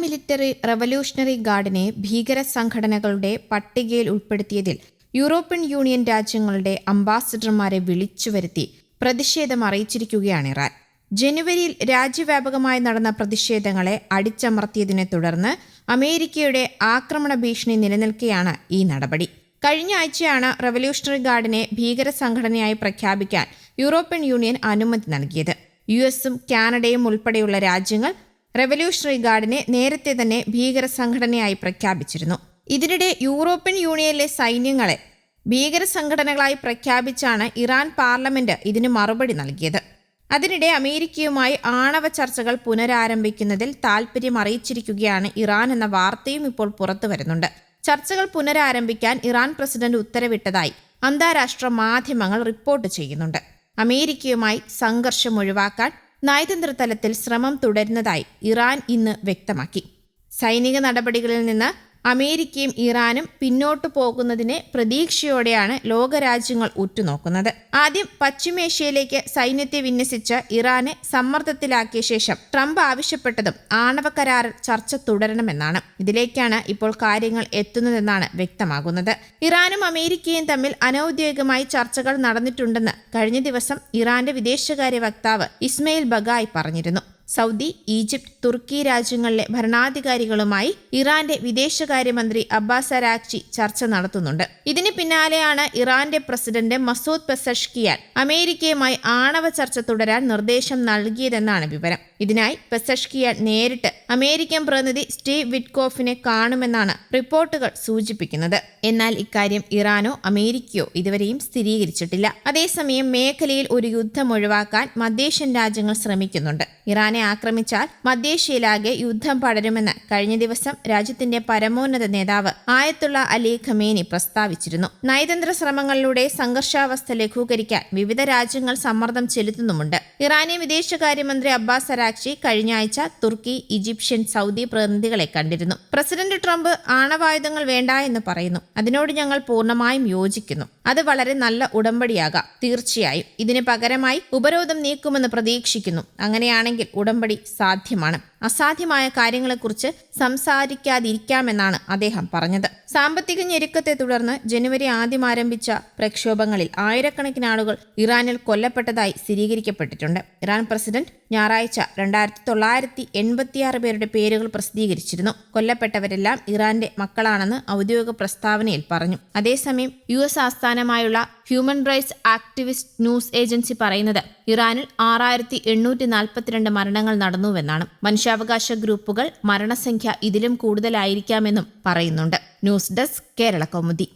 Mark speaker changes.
Speaker 1: Paramilitary revolutionary ഗാർഡിനെ ഭീകര സംഘടനകളുടെ പട്ടികയിൽ ഉൾപ്പെടുത്തിയതിൽ യൂറോപ്യൻ യൂണിയൻ രാജ്യങ്ങളുടെ അംബാസഡർമാരെ വിളിച്ചുവരുത്തി പ്രതിഷേധം അറിയിച്ചിരിക്കുകയാണ് ഇറാൻ. ജനുവരിയിൽ രാജ്യവ്യാപകമായി നടന്ന പ്രതിഷേധങ്ങളെ അടിച്ചമർത്തിയതിനെ തുടർന്ന് അമേരിക്കയുടെ ആക്രമണ ഭീഷണി നിലനിൽക്കെയാണ് ഈ നടപടി. കഴിഞ്ഞ ആഴ്ചയാണ് റവല്യൂഷണറി ഗാർഡിനെ ഭീകര സംഘടനയായി പ്രഖ്യാപിക്കാൻ യൂറോപ്യൻ യൂണിയൻ അനുമതി നൽകിയത്. യു എസും കാനഡയും ഉൾപ്പെടെയുള്ള രാജ്യങ്ങൾ റവല്യൂഷണറി ഗാർഡിനെ നേരത്തെ തന്നെ ഭീകര സംഘടനയായി പ്രഖ്യാപിച്ചിരുന്നു. ഇതിനിടെ യൂറോപ്യൻ യൂണിയനിലെ സൈന്യങ്ങളെ ഭീകര സംഘടനകളായി പ്രഖ്യാപിച്ചാണ് ഇറാൻ പാർലമെന്റ് ഇതിന് മറുപടി നൽകിയത്. അതിനിടെ അമേരിക്കയുമായി ആണവ ചർച്ചകൾ പുനരാരംഭിക്കുന്നതിൽ താൽപ്പര്യം അറിയിച്ചിരിക്കുകയാണ് ഇറാൻ എന്ന വാർത്തയും ഇപ്പോൾ പുറത്തു വരുന്നുണ്ട്. ചർച്ചകൾ പുനരാരംഭിക്കാൻ ഇറാൻ പ്രസിഡന്റ് ഉത്തരവിട്ടതായി അന്താരാഷ്ട്ര മാധ്യമങ്ങൾ റിപ്പോർട്ട് ചെയ്യുന്നുണ്ട്. അമേരിക്കയുമായി സംഘർഷം ഒഴിവാക്കാൻ നയതന്ത്ര തലത്തിൽ ശ്രമം തുടരുന്നതായി ഇറാൻ ഇന്ന് വ്യക്തമാക്കി. സൈനിക നടപടികളിൽ നിന്ന് അമേരിക്കയും ഇറാനും പിന്നോട്ടു പോകുന്നതിനെ പ്രതീക്ഷയോടെയാണ് ലോകരാജ്യങ്ങൾ ഉറ്റുനോക്കുന്നത്. ആദ്യം പശ്ചിമേഷ്യയിലേക്ക് സൈന്യത്തെ വിന്യസിച്ച് ഇറാനെ സമ്മർദ്ദത്തിലാക്കിയ ശേഷം ട്രംപ് ആവശ്യപ്പെട്ടതും ആണവ കരാറിൽ ചർച്ച തുടരണമെന്നാണ്. ഇതിലേക്കാണ് ഇപ്പോൾ കാര്യങ്ങൾ എത്തുന്നതെന്നാണ് വ്യക്തമാകുന്നത്. ഇറാനും അമേരിക്കയും തമ്മിൽ അനൌദ്യോഗികമായി ചർച്ചകൾ നടന്നിട്ടുണ്ടെന്ന് കഴിഞ്ഞ ദിവസം ഇറാന്റെ വിദേശകാര്യ വക്താവ് ഇസ്മയിൽ ബഗായ് പറഞ്ഞിരുന്നു. സൗദി ഈജിപ്ത് തുർക്കി രാജ്യങ്ങളിലെ ഭരണാധികാരികളുമായി ഇറാന്റെ വിദേശകാര്യമന്ത്രി അബ്ബാസ് അരാക്ചി ചർച്ച നടത്തുന്നുണ്ട്. ഇതിന് പിന്നാലെയാണ് ഇറാന്റെ പ്രസിഡന്റ് മസൂദ് പെസഷ്കിയാൻ അമേരിക്കയുമായി ആണവ ചർച്ച തുടരാൻ നിർദ്ദേശം നൽകിയതെന്നാണ് വിവരം. ഇതിനായി പെസഷ്കിയാൻ നേരിട്ട് അമേരിക്കൻ പ്രതിനിധി സ്റ്റീവ് വിറ്റ്കോഫിനെ കാണുമെന്നാണ് റിപ്പോർട്ടുകൾ സൂചിപ്പിക്കുന്നത്. എന്നാൽ ഇക്കാര്യം ഇറാനോ അമേരിക്കയോ ഇതുവരെയും സ്ഥിരീകരിച്ചിട്ടില്ല. അതേസമയം മേഖലയിൽ ഒരു യുദ്ധം ഒഴിവാക്കാൻ മധ്യേഷ്യൻ രാജ്യങ്ങൾ ശ്രമിക്കുന്നുണ്ട്. ഇറാനെ ആക്രമിച്ചാൽ മധ്യേഷ്യയിലാകെ യുദ്ധം പടരുമെന്ന് കഴിഞ്ഞ ദിവസം രാജ്യത്തിന്റെ പരമോന്നത നേതാവ് ആയത്തുള്ള അലി ഖമേനി പ്രസ്താവിച്ചിരുന്നു. നയതന്ത്ര ശ്രമങ്ങളിലൂടെ സംഘർഷാവസ്ഥ ലഘൂകരിക്കാൻ വിവിധ രാജ്യങ്ങൾ സമ്മർദ്ദം ചെലുത്തുന്നുമുണ്ട്. ഇറാനിയൻ വിദേശകാര്യമന്ത്രി അബ്ബാസ് അരാക്ചി കഴിഞ്ഞ ആഴ്ച തുർക്കി ഈജിപ്ഷ്യൻ സൗദി പ്രതിനിധികളെ കണ്ടിരുന്നു. പ്രസിഡന്റ് ട്രംപ് ആണവായുധങ്ങൾ വേണ്ട എന്ന് പറയുന്നു. അതിനോട് ഞങ്ങൾ പൂർണമായും യോജിക്കുന്നു. അത് വളരെ നല്ല ഉടമ്പടിയാകാം. തീർച്ചയായും. ഇതിന് പകരമായി ഉപരോധം നീക്കുമെന്ന് പ്രതീക്ഷിക്കുന്നു. അങ്ങനെയാണെങ്കിൽ ഉടമ്പടി സാധ്യമാണ്. അസാധ്യമായ കാര്യങ്ങളെക്കുറിച്ച് സംസാരിക്കാതിരിക്കാമെന്നാണ് അദ്ദേഹം പറഞ്ഞത്. സാമ്പത്തിക ഞെരുക്കത്തെ തുടർന്ന് ജനുവരി ആദ്യം ആരംഭിച്ച പ്രക്ഷോഭങ്ങളിൽ ആയിരക്കണക്കിന് ആളുകൾ ഇറാനിൽ കൊല്ലപ്പെട്ടതായി സ്ഥിരീകരിക്കപ്പെട്ടിട്ടുണ്ട്. ഇറാൻ പ്രസിഡന്റ് ഞായറാഴ്ച രണ്ടായിരത്തി തൊള്ളായിരത്തി എൺപത്തിയാറ് പേരുടെ പേരുകൾ പ്രസിദ്ധീകരിച്ചിരുന്നു. കൊല്ലപ്പെട്ടവരെല്ലാം ഇറാന്റെ മക്കളാണെന്ന് ഔദ്യോഗിക പ്രസ്താവനയിൽ പറഞ്ഞു. അതേസമയം യു എസ് ആസ്ഥാനമായുള്ള human rights activist news agency പറയുന്നത് ഇറാനിൽ ആറായിരത്തി എണ്ണൂറ്റി നാൽപ്പത്തിരണ്ട് മരണങ്ങൾ നടന്നുവെന്നാണ്. മനുഷ്യാവകാശ ഗ്രൂപ്പുകൾ മരണസംഖ്യ ഇതിലും കൂടുതലായിരിക്കാമെന്നും പറയുന്നുണ്ട്. News desk Kerala Kaumudi.